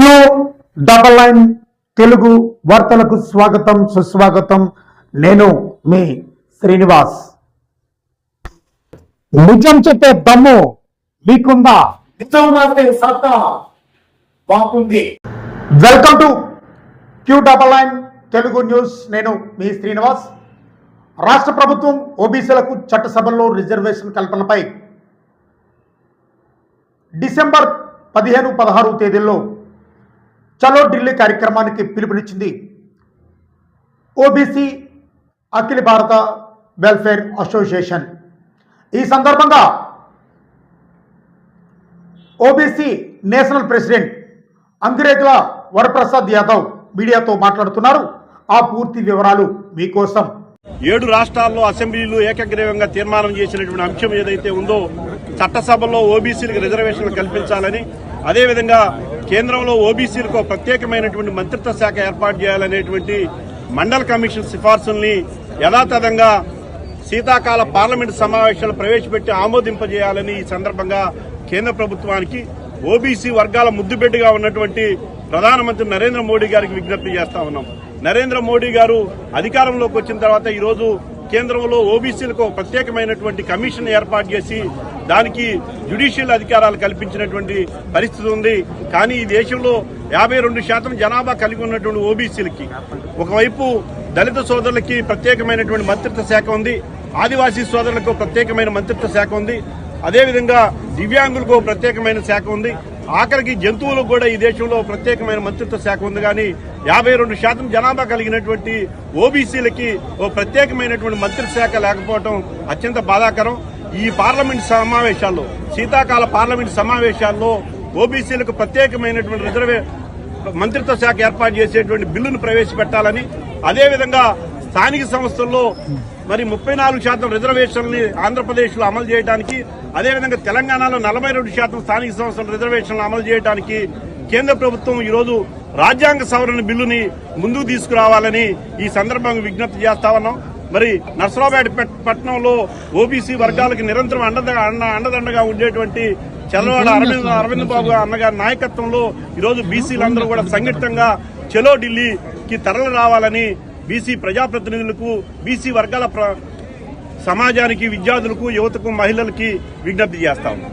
Queue double line Telugu వార్తలకు స్వాగతం సుస్వాగతం. నేను మీ శ్రీనివాస్. నిజం చెప్పే దమ్ము మీకుందా? నిజం సత్తా మాకుంది welcome to Q double line Telugu news. నేను మీ శ్రీనివాస్. రాష్ట్ర ప్రభుత్వం ఓబీసీలకు చట్టసభల్లో రిజర్వేషన్ కల్పనపై డిసెంబర్ పదిహేను పదహారు తేదీల్లో చలో ఢిల్లీ కార్యక్రమానికి పిలుపునిచ్చింది ఓబీసీ అఖిల భారత వెల్ఫేర్ అసోసియేషన్. ఈ సందర్భంగా OBC national president Angirekula Varaprasad Yadav మీడియాతో మాట్లాడుతున్నారు. ఆ పూర్తి వివరాలు మీకోసం. ఏడు రాష్ట్రాల్లో అసెంబ్లీలు ఏకగ్రీవంగా తీర్మానం చేసినటువంటి అంశం ఏదైతే ఉందో చట్టసభలో ఓబీసీలకు రిజర్వేషన్లు కల్పించాలని అదేవిధంగా కేంద్రంలో ఓబీసీలకు ప్రత్యేకమైనటువంటి మంత్రిత్వ శాఖ ఏర్పాటు చేయాలనేటువంటి మండల్ కమిషన్ సిఫార్సుల్ని యథాతథంగా శీతాకాల పార్లమెంటు సమావేశాలు ప్రవేశపెట్టి ఆమోదింపజేయాలని ఈ సందర్భంగా కేంద్ర ప్రభుత్వానికి ఓబీసీ వర్గాల ముద్దుబిడ్డగా ఉన్నటువంటి ప్రధానమంత్రి నరేంద్ర మోడీ గారికి విజ్ఞప్తి చేస్తా ఉన్నాం. నరేంద్ర మోడీ గారు అధికారంలోకి వచ్చిన తర్వాత ఈరోజు కేంద్రంలో ఓబీసీలకు ప్రత్యేకమైనటువంటి కమిషన్ ఏర్పాటు చేసి దానికి జ్యుడిషియల్ అధికారాలు కల్పించినటువంటి పరిస్థితి ఉంది. కానీ ఈ దేశంలో యాభై రెండు శాతం జనాభా కలిగి ఉన్నటువంటి ఓబీసీలకి ఒకవైపు దళిత సోదరులకి ప్రత్యేకమైనటువంటి మంత్రిత్వ శాఖ ఉంది ఆదివాసీ సోదరులకు ప్రత్యేకమైన మంత్రిత్వ శాఖ ఉంది అదేవిధంగా దివ్యాంగులకు ఒక ప్రత్యేకమైన శాఖ ఉంది. ఆఖరికి జంతువులకు కూడా ఈ దేశంలో ప్రత్యేకమైన మంత్రిత్వ శాఖ ఉంది. కానీ యాభై రెండు శాతం జనాభా కలిగినటువంటి ఓబీసీలకి ఓ ప్రత్యేకమైనటువంటి మంత్రిత్వ శాఖ లేకపోవడం అత్యంత బాధాకరం. ఈ పార్లమెంట్ సమావేశాల్లో శీతాకాల పార్లమెంట్ సమావేశాల్లో ఓబీసీలకు ప్రత్యేకమైనటువంటి రిజర్వే మంత్రిత్వ శాఖ ఏర్పాటు చేసేటువంటి బిల్లును ప్రవేశపెట్టాలని అదేవిధంగా స్థానిక సంస్థల్లో మరి ముప్పై నాలుగు శాతం రిజర్వేషన్లని ఆంధ్రప్రదేశ్లో అమలు చేయడానికి అదేవిధంగా తెలంగాణలో నలభై రెండు శాతం స్థానిక సంస్థల రిజర్వేషన్లు అమలు చేయడానికి కేంద్ర ప్రభుత్వం ఈరోజు రాజ్యాంగ సవరణ బిల్లుని ముందుకు తీసుకురావాలని ఈ సందర్భంగా విజ్ఞప్తి చేస్తా ఉన్నాం. మరి నర్సరావుపేట పట్- పట్టణంలో ఓబీసీ వర్గాలకు నిరంతరం అండద అండ- అండదండగా ఉండేటువంటి చల్లవాడ అరవింద్ అరవింద్ బాబు అన్నగారి నాయకత్వంలో ఈరోజు బీసీలందరూ కూడా సంఘటితంగా చలో ఢిల్లీకి తరలి రావాలని బీసీ ప్రజాప్రతినిధులకు బీసీ వర్గాల ప్ర- సమాజానికి విద్యార్థులకు యువతకు మహిళలకి విజ్ఞప్తి చేస్తా ఉన్నాం.